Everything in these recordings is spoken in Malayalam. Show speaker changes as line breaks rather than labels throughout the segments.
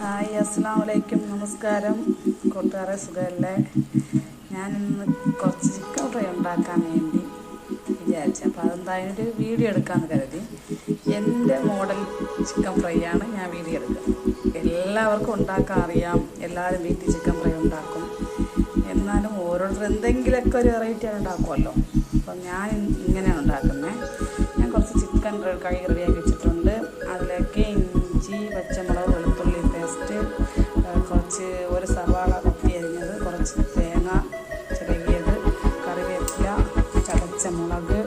ഹായ് അസ്സാം വലൈക്കും നമസ്കാരം. കൂട്ടുകാരെ സുഖമല്ലേ? ഞാൻ ഇന്ന് കുറച്ച് ചിക്കൻ ഫ്രൈ ഉണ്ടാക്കാൻ വേണ്ടി വിചാരിച്ചു. അപ്പോൾ അതെന്തായാലും ഒരു വീഡിയോ എടുക്കാമെന്ന് കരുതി. എന്റെ മോഡൽ ചിക്കൻ ഫ്രൈ ആണ് ഞാൻ വീഡിയോ എടുക്കുന്നത്. എല്ലാവർക്കും ഉണ്ടാക്കാൻ അറിയാം. എല്ലാവരും വീട്ടിൽ ചിക്കൻ ഫ്രൈ ഉണ്ടാക്കും. എന്നാലും ഓരോരുത്തർ എന്തെങ്കിലുമൊക്കെ ഒരു വെറൈറ്റി ഉണ്ടാക്കുമല്ലോ. അപ്പം ഞാൻ ഇങ്ങനെയാണ് ഉണ്ടാക്കുന്നത്. ഞാൻ കുറച്ച് ചിക്കൻ കഴുകി റെഡിയാക്കി ചതച്ച മുളക്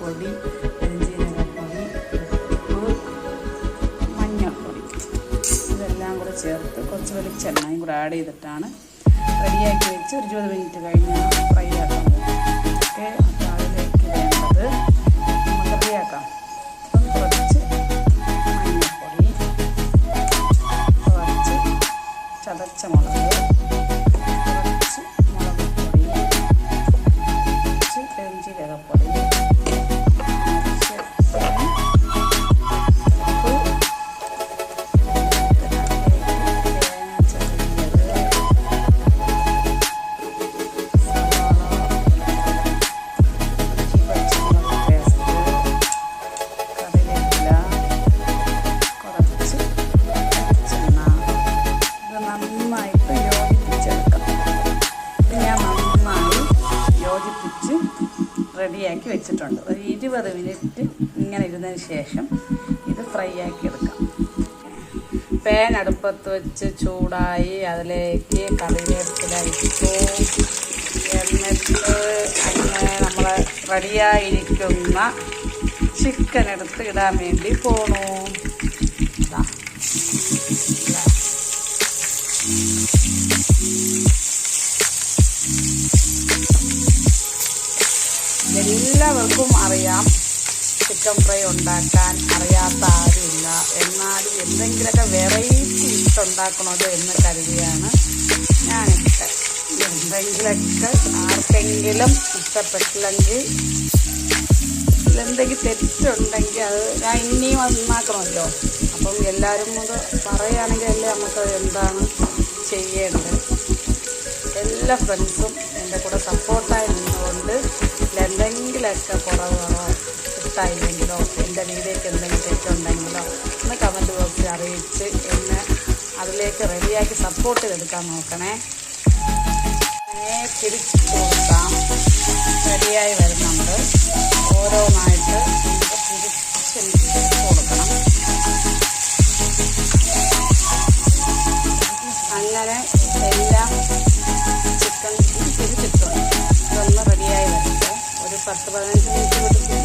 പൊടി പെരിഞ്ചീരകപ്പൊടി ഉപ്പ് മഞ്ഞൾപ്പൊടി. ഇതെല്ലാം കൂടെ ചേർത്ത് കുറച്ച് വെളിച്ചെണ്ണയും കൂടെ ആഡ് ചെയ്തിട്ടാണ് റെഡിയാക്കി വെച്ച് ഒരു ഇരുപത് മിനിറ്റ് കഴിഞ്ഞ് ഫ്രൈ ആക്കാൻ ഓക്കെ അപ്പോൾ അതിലേക്ക് വേണ്ടത് നമുക്ക് റെഡിയാക്കാം അപ്പം കുറച്ച് മഞ്ഞൾപ്പൊടി കുറച്ച് ചതച്ച മുളക്. റെഡിയാക്കി വെച്ചിട്ടുണ്ട്. ഒരു ഇരുപത് മിനിറ്റ് ഇങ്ങനെ ഇരുന്നതിന് ശേഷം ഇത് ഫ്രൈ ആക്കി എടുക്കാം. പാൻ അടുപ്പത്ത് വെച്ച് ചൂടായി അതിലേക്ക് കറിവേപ്പില എന്നിട്ട് അങ്ങനെ നമ്മൾ റെഡിയായിരിക്കുന്ന ചിക്കൻ എടുത്ത് ഇടാൻ വേണ്ടി പോണു. എല്ലാവർക്കും അറിയാം. ചിക്കൻ ഫ്രൈ ഉണ്ടാക്കാൻ അറിയാത്ത ആരുമില്ല. എന്നാലും എന്തെങ്കിലുമൊക്കെ വെറൈറ്റി ഇട്ടുണ്ടാക്കണമല്ലോ എന്ന് കരുതിയാണ് ഞാനിട്ട് എന്തെങ്കിലുമൊക്കെ ആർക്കെങ്കിലും ഇഷ്ടപ്പെട്ടില്ലെങ്കിൽ എന്തെങ്കിലും തെറ്റുണ്ടെങ്കിൽ അത് ഞാൻ ഇനിയും അത് നന്നാക്കണമല്ലോ. അപ്പം എല്ലാവരും കൂടെ പറയുകയാണെങ്കിൽ അല്ലേ നമുക്ക് എന്താണ് ചെയ്യേണ്ടത്. എല്ലാ ഫ്രണ്ട്സും എന്റെ കൂടെ സപ്പോർട്ടായി നിന്നുകൊണ്ട് എന്തെങ്കിലുമൊക്കെ കുറവുകളോ ഇഷ്ടമായില്ലെങ്കിലോ എന്റെ വീഡിയോയ്ക്ക് എന്തെങ്കിലും തെറ്റുണ്ടെങ്കിലോ? ഒന്ന് കമന്റ് ബോക്സിൽ അറിയിച്ച് എന്നെ അതിലേക്ക് റെഡിയാക്കി സപ്പോർട്ട് ചെയ്തെടുക്കാൻ നോക്കണേ. തിരിച്ചു കൊടുക്കാം റെഡിയായി വരുന്നുണ്ട്. ഓരോന്നായിട്ട് അങ്ങനെ എല്ലാം ചിക്കൻ ഒരു പത്ത്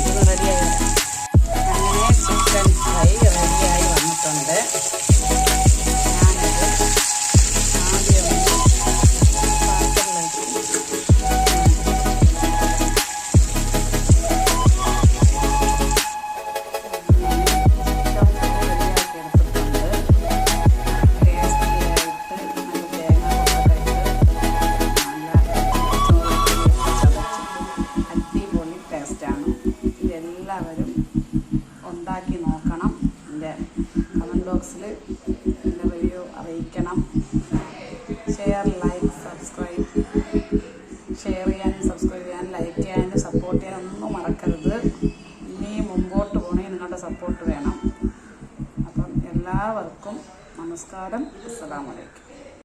ഇതെല്ലാവരും ഉണ്ടാക്കി നോക്കണം. എന്റെ കമന്റ് ബോക്സിൽ എന്റെ റിവ്യൂ അറിയിക്കണം. ഷെയർ ലൈക്ക് സബ്സ്ക്രൈബ് ഷെയർ ചെയ്യാനും സബ്സ്ക്രൈബ് ചെയ്യാനും ലൈക്ക് ചെയ്യാനും സപ്പോർട്ട് ചെയ്യാനൊന്നും മറക്കരുത്. ഇനി മുമ്പോട്ട് പോകണമെങ്കിൽ നിങ്ങളുടെ സപ്പോർട്ട് വേണം. അപ്പം എല്ലാവർക്കും നമസ്കാരം. അസ്സലാമലൈക്കും